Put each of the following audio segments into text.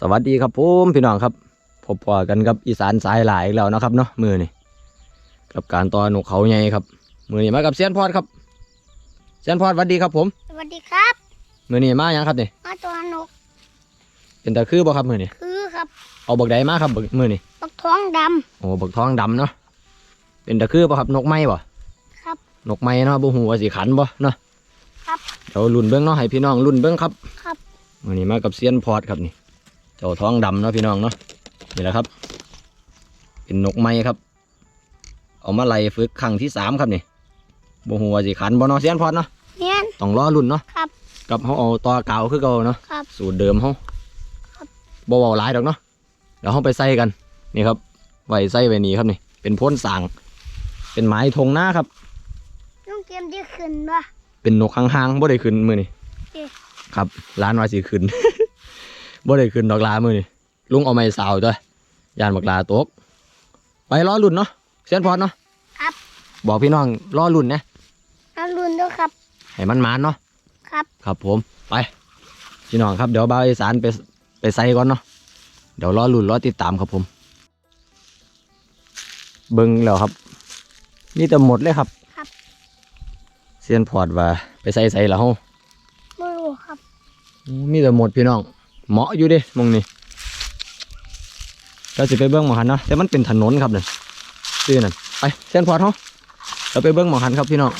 สวัสดีครับผมพี่น้องครับพบพอกันกับอีสานสายหลายอีกแล้วนะครับเนาะมือนี่กับการต่อหนกเขาใหญ่ครับ มือนี่มากับเซียนพอดครับเซียนพอดสวัสดีครับผมสวัสดีครับ มือนี่มาหยังครับนี่มาตัวนกเป็นตะคือบ่ครับมือนี่คือครับเอาบักใดมาครับบักมือนี่ปักท้องดโอ้บักทองดำเนาะเป็นตะคือบ่ครับนกไม้บ่ำครับนกไม้เนาะบ่ฮู้ว่าสิขันบ่เนาะครับเดี๋ยวรุ่นเบิ่งเนาะให้พี่น้องรุ่นเบิ่งครับครับมือนี่มากับเซียนพอดครับนี่เจ้าท้องดำเนาะพี่น้องเนาะนี่แหละครับ เป็นนกไม้ครับ เอามาไล่ฝึกครั้งที่สามครับนี่บ่ฮู้ว่าสิขันบ่เนาะเซียนพอดเนาะเนียนต้องรอรุ่นเนาะครับ กับเฮาเอาต่อกาวคือเก่าเนาะครับสูตรเดิมเฮาครับบ่เว้าหลายดอกเนาะเดี๋ยวเฮาไปใส่กันนี่ครับไว้ใส่ไว้นี่ครับนี่ เป็นโพ้นสางเป็นไม้ธงหน้าครับลุงเกมที่ขึ้นปะเป็นนกห่างๆบ่ได้ขึ้นมื้อนี่เอ๊ะครับร้านว่าสิขึ้น บ่ได้ขึ้นดอกลามื้อนี่ลุงเอาไม้สาวตัวย่านบักลาตก ไปรอรุ่นเนาะเซียนพอดเนาะครับ บอกพี่น้องรอรุ่นนะน้ำรุนด้วยครับ ให้มันมานเนาะครับ ครับผมไปพี่น้องครับเดี๋ยวบ่าวอีสานไปไปใส่ก่อนเนาะเดี๋ยวรอรุ่นรอติดตามครับผม เบิ่งแล้วครับนี่แต่หมดเลยครับครับเซียนพอร์ตว่าไปใส่ใส่แล้วเฮาไม่รู้ครับอู้มีแต่หมดพี่น้อง เหมาะอยู่เด้มองนี้เราสิไปเบิ่งหมอหันนะแต่มันเป็นถนนครับเนี่ยซื้อนั่นไปเซียนพอร์ตเฮาเราไปเบิ่งหมอหันครับพี่น้อง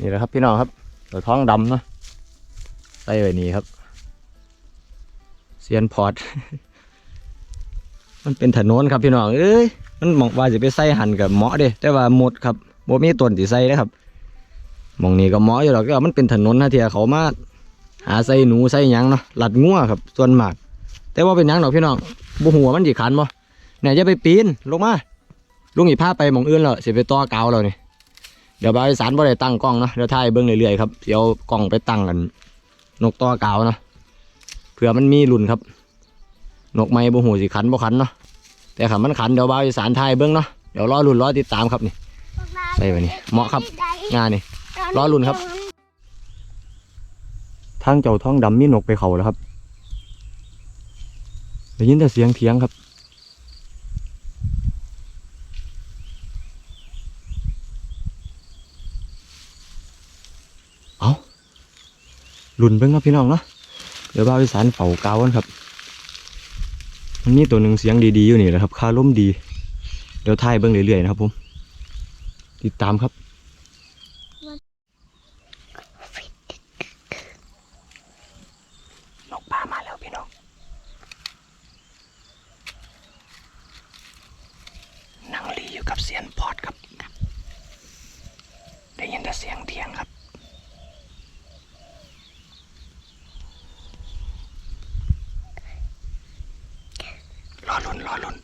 นี่แหละครับพี่น้องครับเราท้องดำเนาะใส่ไว้นี่ครับเซียนพอร์ตมันเป็นถนนครับพี่น้องเอ้ยมันหมองว่าจะไปใส่หันกับเหมาะเด้แต่ว่าหมดครับโบมีต้นที่ใส่นะครับมองนี้ก็เหมาะอยู่หรอกแต่ว่ามันเป็นถนนนะเทียเขามา หาใส่หนูใส่หยังเนาะหลัดงัวครับส่วนมาก แต่ว่าเป็นหยังดอกพี่น้องบ่หัวามันสิขันบ่เนี่ยจะไปปีนลงมาลุงอีพาไปหมองอื่นแล้วสิไปต่อกาวแล้วนี่เดี๋ยวบาวอีสานบ่ได้ตั้งกล้องเนาะเดี๋ยวถ่ายเบิ่งเรื่อยๆครับสิเอากล้องไปตั้งกัน นกต่อกาวเนาะเผื่อมันมีรุ่นครับ นกไม้บ่หูสิขันบ่ขันเนาะแต่ขันมันขันเดี๋ยวบ่าวอีสานไทยเบิ้งเนาะเดี๋ยวรอรุ่นรอติดตามครับนี่ใส่ไว้นี่เหมาะครับงานนี่รอลุ้นครับ ทางเจ้าท้องดำมีนกไปเขาแล้วครับได้ยินแต่เสียงเถียงครับ เอารุนเบิ้งครับพี่น้องเนาะเดี๋ยวบ่าวอีสานเฝ้ากาวันครับมันมีตัวหนึ่งเสียงดีๆอยู่นี่แหละครับคาร่มดี เดี๋ยวถ่ายเบิ้งเรื่อยๆนะครับผม ติดตามครับ นกป่ามาแล้วพี่น้อง นั่งรีอยู่กับเสียนพอดครับ ได้ ยินแต่เสียงเถียงครับ รอลุนรอลุน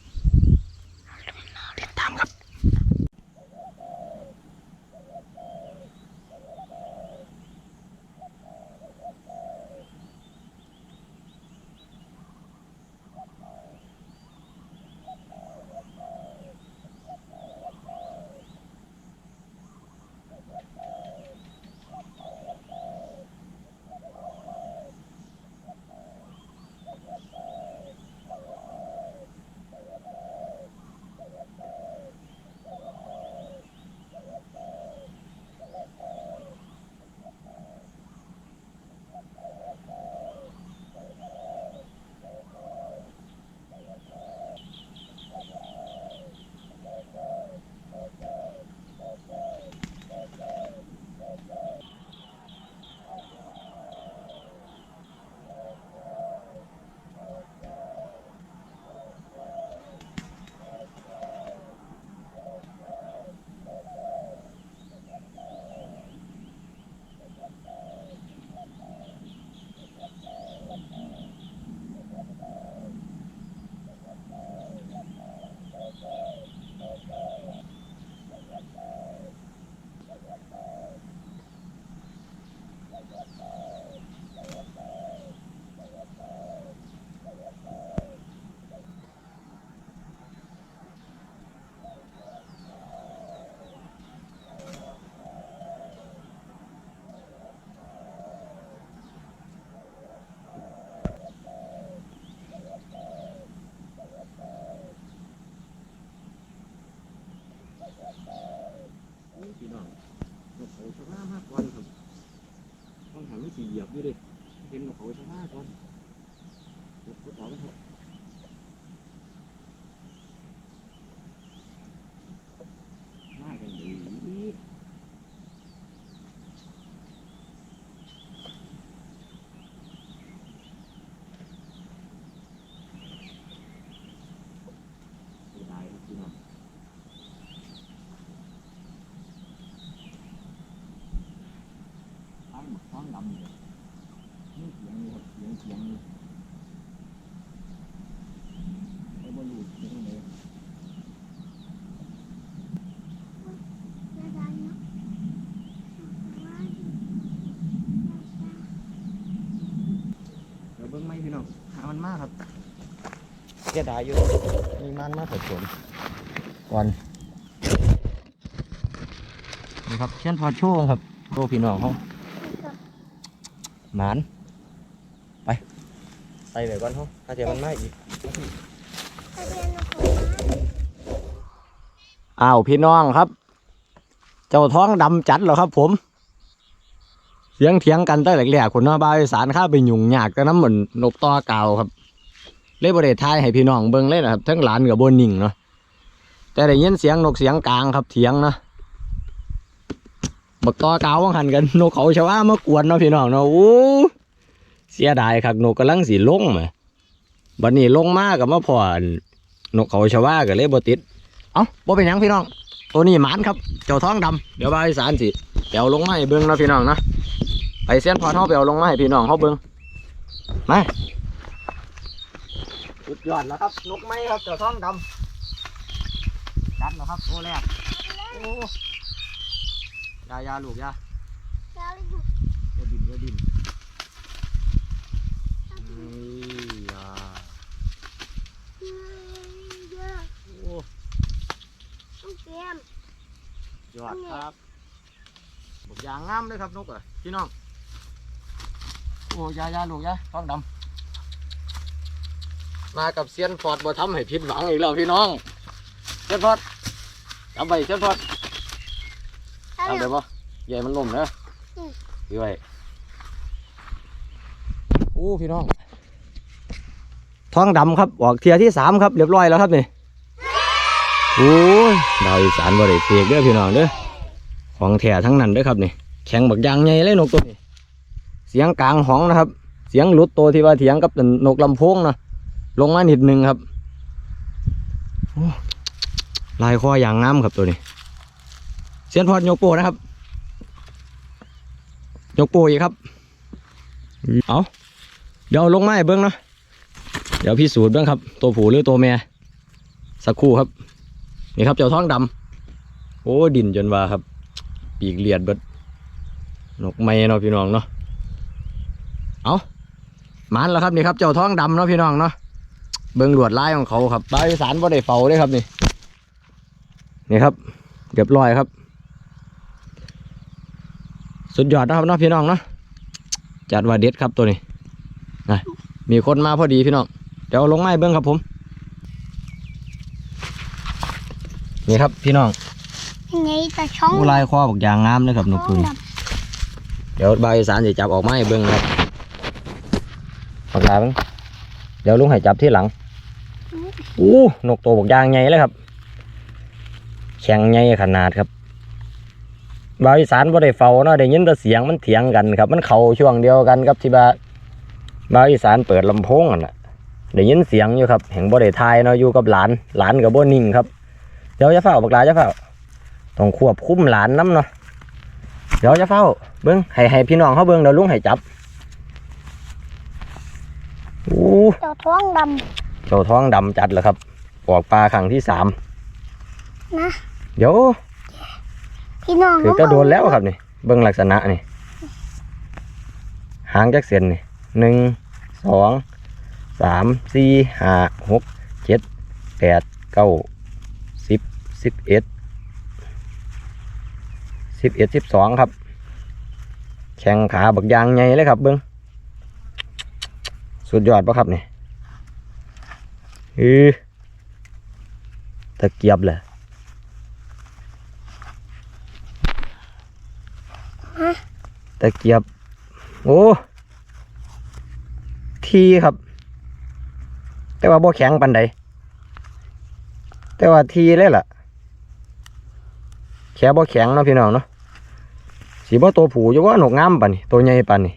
สีเหยียบอยู่ดิเห็นเขาชนะก่อนเดี๋ยวพุทธเอาไปเถอะมากันดีเสียดายครับพี่น้อง ท้องท้องดำเลยนี่เสียงเลยครับเสียงเสียงเลยไอ้บอลลูนเสียงเลยน่ารักเนาะเดี๋ยวเบิ้งไม่พี่น้องหามันมากครับเสียดายอยู่มีมันมากผสมก่อนนี่ครับเช่นพอโชว์ครับโชว์พี่น้องเขา หมานไปใส่ไปก่อนเขาถ้าเจอมันมากอีกทะเบียนของอ้าวพี่น้องครับ เจ้าท้องดำจัดเหรอครับ ผม เสียงเถียงกันตั้งแต่แรกๆคนเนาะบ้าวอีสารข้าไปยุ่งยากกันน้ำเหมือนนกต่อเก่าครับ เลยบริทายให้พี่น้องเบิ่งเลยนะครับทั้งหลานกับบนนิ่งเนาะแต่ได้ยินเสียงนกเสียงกลางครับเถียงเนาะ บักตอเก่าว่างหันกันนกเขาชาวามากวนเนาะพี่น้องเนาะโอ้เสียดายครับนกกำลังสีลงไหมบัดนี้ลงมากกับมาพออันนกเขาชาวาก็เลยบติดเอ้าบ่เป็นยังพี่น้องตัวนี้หมานครับเจ้าท้องดำเดี๋ยวบายสารสิเปียวลงมาให้เบิ่งเนาะพี่น้องนะไปเส้นพอเท่าเปียวลงมาให้พี่น้องเขาเบิ่งมาสุดยอดแล้วครับนกไม้ครับเจ้าท้องดำจัดแล้วครับตัวแรกโอ้ ยายาลูกยาเราอยู่อย่าดินอย่าดินนี่ยาเยอะโอ้ต้องเกมยอดครับบกยางงามเลยครับนกอะพี่น้องโอ้ยายาลูกยาท้องดำมากับเซียนฟอร์ดบ่ทำให้ผิดหวังอีกแล้วพี่น้องเซียนฟอร์ดจำไปเซียนฟอร์ด ถ้าจำได้เราปะใหญ่มันล่มนะดีไว้โอ้พี่น้อง ท้องดำครับ ออกเทียที่สามครับ เรียบร้อยแล้วครับนี่โอ้ยดาวอีสานบ่ได้เฟกเด้อพี่น้องเด้อ ของแท้ทั้งนั้นเด้อครับนี่ แข็งบักยางใหญ่เลยนกตัวนี้ เสียงกลางห้องนะครับ เสียงหลุดตัวที่ว่าเถียงกับนกลำโพงนะลงมานิดหนึ่งครับโอ้ลายคออย่างงามครับตัวนี้ เสียนพอดยกโปนะครับโยกโปอีกครับ เอาเดี๋ยวลงไม้เบิ้องเนาะเดี๋ยวพี่สูจน์เบิ้งครับ ตัวผู้หรือตัวแม่สักครู่ครับ นี่ครับเจ้าท้องดำโอ้ดินจนว่าครับ ปีกเลียดเบิดนกไม้เนาะพี่น้องเนาะเอามันแล้วครับนี่ครับเจ้าท้องดำเนาะพี่น้องเนาะเบิ้งลวดลายของเขาครับปลาอีสานบ่ได้เฝ้าเด้ครับนี่นี่ครับเรียบร้อยครับ สุดยอดนะครับเนาะพี่น้องเนาะจัดว่าเด็ดครับตัวนี้นะมีคนมาพอดีพี่น้องเดี๋ยวเอาลงไม้เบิ้งครับผม นี่ครับพี่น้องยังไงแต่ช่องผู้ลายคอบอกยางงามเลยครับนกตัวนี้เดี๋ยวบาวอีสานจะจับออกมาให้เบิ้งนะครับปากลาเบิ้งเดี๋ยวลุงให้จับที่หลังอู้นกตัวบอกยางใหญ่เลยครับแข็งใหญ่ขนาดครับ บาวอีสานบ่ได้เฝ้าเนาะได้ยินแต่เสียงมันเถียงกันครับ มันเข้าช่วงเดียวกันครับที่บาบาวอีสานเปิดลำโพงอะนะได้ยินเสียงอยู่ครับแห่งบ่ได้ทายเนาะอยู่กับหลานหลานกับบ่นิ่งครับเดี๋ยวจะเฝ้าบักลาจะเฝ้าต้องควบคุมหลานน้ำเนาะเดี๋ยวจะเฝ้าเบิ้งให้ให้พี่น้องเขาเบิ้งเดี๋ยวลุงให้จับโอ้เจ้าท้องดเจ้าท้องดำจัดแล้วครับออกปลาครั้งที่สามำนะเดี๋ยว พี่น้องถือก็โดนแล้วครับนี่เบิ้งลักษณะนี่หางจักเส้นนี่หนึ่งสองสามสี่ห้าหกเจ็ดแปดเก้าสิบสิบเอ็ดสิบเอ็ดสิบสองครับ แข้งขาบักยางใหญ่เลยครับเบิ้งสุดยอดปะครับนี่อือตะเกียบเลย ตะเกียบ โอ้ ทีครับ แต่ว่าบ่แข็งปันใดแต่ว่าทีเลยล่ะแค่บ่แข็งเนาะพี่น้องเนาะสีบ่ตัวผูอยู่ว่าหนกงามปันนี่ตัวใหญ่ปันนี่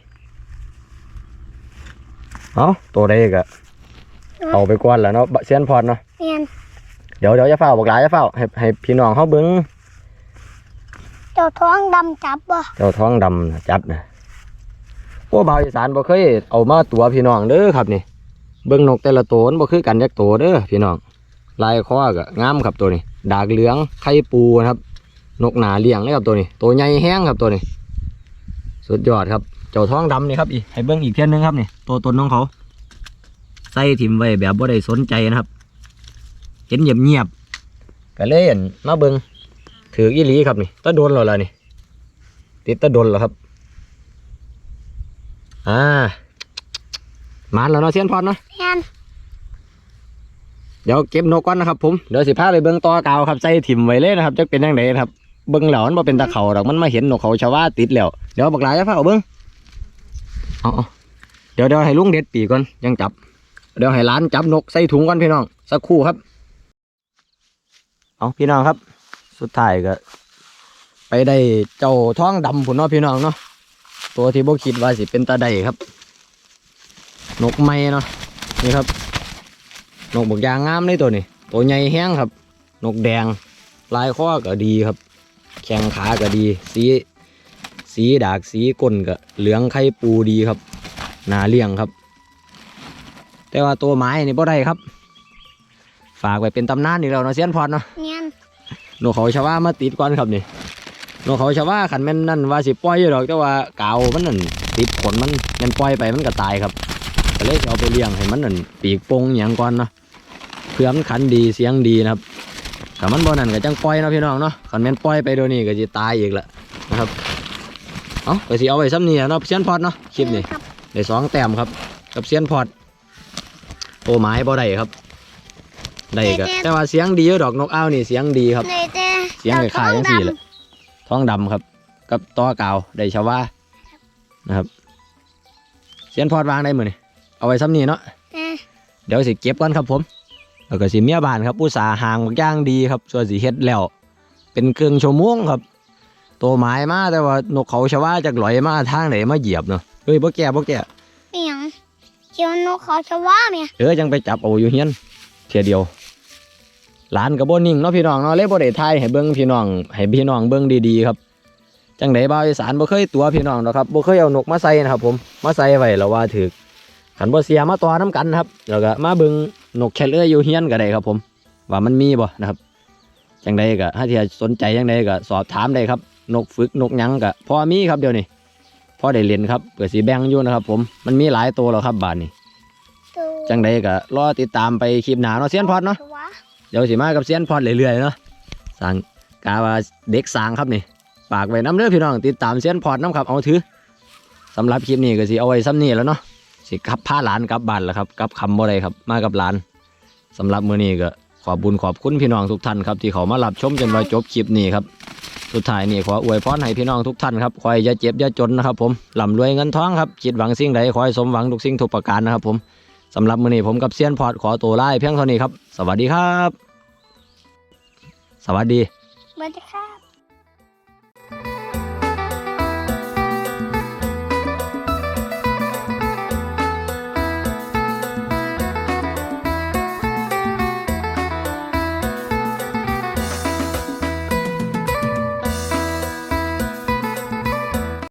เอาตัวใดก็เอาไปก่อนแล้วเนาะบะเซียนพอดเนาะเมียนเดี๋ยวเดี๋ยวจะเฝ้าบอกหลายจะเฝ้าให้ให้พี่น้องเขาเบิ้ง เจ้าท้องดำจับบ่เจ้าท้องดำน่ะจับนะพวกบ่าวอีสานบ่เคยเอามาตัวพี่น้องเด้อครับนี่ เบิ้งนกแต่ละตัวมันบ่คือกันจักตัวเด้อพี่น้องลายคอก็งามครับตัวนี้ ดากเหลืองไข่ปูนะครับ นกหนาเลี้ยงเลยครับตัวนี้ ตัวใหญ่แห้งครับตัวนี้ สุดยอดครับ เจ้าท้องดำนี่ครับอีกให้เบิ้งอีกเทียนหนึงครับนี่ ตัวตนของเขา ใส่ถิ่มไว้แบบบ่ได้สนใจนะครับ เห็นเงียบๆก็เลยอั่นมาเบิ้ง ถืออีหลีครับนี่ตะโดนแล้วล่ะนี่ ติดตะโดนแล้วครับ อ่ามาแล้วเนาะเซียนพอดเนาะเมียนเดี๋ยวเก็บนกก่อนนะครับผมเดี๋ยวสิพาไปเบิ้งต่อกาวครับใส่ถิ่มไว้เลยนะครับจะเป็นยังไงนะครับเบิ้งแล้วมันบ่เป็นตะเขาดอกมันมาเห็นนกเขาชาวาติดแล้วเดี๋ยวบักหลายจะพาเอาเบิ้งเอาเอาเดี๋ยวเดี๋ยวให้ลุงเด็ดปีกก่อนยังจับ เดี๋ยวให้ร้านจับนกใส่ถุงก่อนพี่น้องสักครู่ครับ เอาพี่น้องครับ สุดท้ายก็ ไปได้เจ้าท้องดำผุนเนาะพี่น้องเนาะตัวที่บ่คิดว่าสิเป็นตาใดครับ นกไม้เนาะนี่ครับ นกบกยางงามเลยตัวนี้ ตัวใหญ่แห้งครับ นกแดง ลายข้อก็ดีครับ แข้งขาก็ดี สีสีดากสีก้นก็เหลืองไข่ปูดีครับหนาเลี้ยงครับ แต่ว่าตัวไม้นี่บ่ได้ครับ ฝากไว้เป็นตำนานอีกแล้วเนาะเซียนพอดเนาะ นนกเขาชาวามาติดก่อนครับนี่นกเขาชาวาขันแม่นนั่นว่าสิปล่อยอยู่ดอกแต่ว่ากาวมันนั่นติดขนมันแม่นปล่อยไปมันก็ตายครับก็เลยเอาไปเลี้ยงให้มันนั่นปีกปงอย่างก่อนเนาะเพื่อมันขันดีเสียงดีนะครับถ้ามันบ่นั่นก็จังปล่อยนะพี่น้องเนาะขันแม่นปล่อยไปเดี๋ยวนี้ก็จะตายอีกละนะครับเอาก็สิเอาไว้ซ้ำนี่ล่ะเนาะเซียนพอดเนาะคลิปนี้ได้สองแต้มครับ กับเซียนพอดโอ้ไม้บ่ได้ครับ ได้ก็แต่ว่าเสียงดีอยู่ดอกนกอ้าวนี่เสียงดีครับในแต่เสียงคล้ายๆจังสี่แหละท้องดำครับ กับต่อกาวได้ชาวว่านะครับ เสียนพอดวางได้มือนี่เอาไว้ซ้ำนี้เนาะเออเดี๋ยวสิเก็บก่อนครับผมแล้วก็สิเมียบ้านครับผู้สาห์ห่างบักอย่างดีครับ ส่วนสิเฮ็ดแล้ว เป็นเครื่องชั่วโมงครับ ตัวไม้มาแต่ว่านกเขาชาวาจากหลอยมาทางไหนมาเหยียบเนาะเฮ้ยบ่แก่บ่แก่เปียงเจียวนกเขาชะว่าเมียเออจังไปจับเอาอยู่เฮียนเทียเดียว หลานกับบ่นิ่งเนาะพี่น้องเนาะเลยบ่ได้ทายให้เบิ่งพี่น้องให้พี่น้องเบิ่งดีๆครับจังไดบ่าวอีสานบ่เคยตัวพี่น้องดอกครับบ่เคยเอานกมาใส่นะครับ ผมมาใส่ไว้แล้วว่าถึกขันบ่เสียมาต่อน้กันครับแล้วก็มาเบิ่งนกแคทเอ้ยอยู่เฮียนก็ได้ครับ ผม ว่ามันมีบ่นะครับจังไดก็ถ้าที่สนใจจังไดก็สอบถามได้ครับ นกฝึกนกหยังก็พอมีครับเดี๋ยวนี้พอได้เรียนครับเปิดสีแบ่งอยู่นะครับ ผมมันมีหลายตัวแล้วครับบาดนี้ตัวจังใดก็รอติดตามไปคลิปหน้าเนาะเซียนพอดเนาะชว เดี๋ยวสิมากับเซียนพอดเรื่อยๆเนาะสั่งกาว่าเด็กสางครับนี่ฝากไว้น้ำเด้อพี่น้องติดตามเซียนพอดน้ำครับเอาถือสำหรับคลิปนี้ก็สิเอาไว้ซ้ำนี่แล้วเนาะสิขับพาหลานกลับบ้านแล้วครับกลับคำบ่ได้ครับมากับหลานสำหรับมื้อนี้ก็ขอบุญขอบคุณพี่น้องทุกท่านครับที่เขามารับชมจนว่าจบคลิปนี้ครับสุดท้ายนี่ขออวยพรให้พี่น้องทุกท่านครับขอให้อย่าเจ็บอย่าจนนะครับผมร่ำรวยเงินทองครับคิดหวังสิ่งใดขอให้สมหวังทุกสิ่งทุกประการนะครับผม สำหรับมื้อนี้ผมกับเซียนพอร์ตขอตัวลาเพียงเท่านี้ครับ สวัสดีครับ สวัสดี สวัสดีค่ะ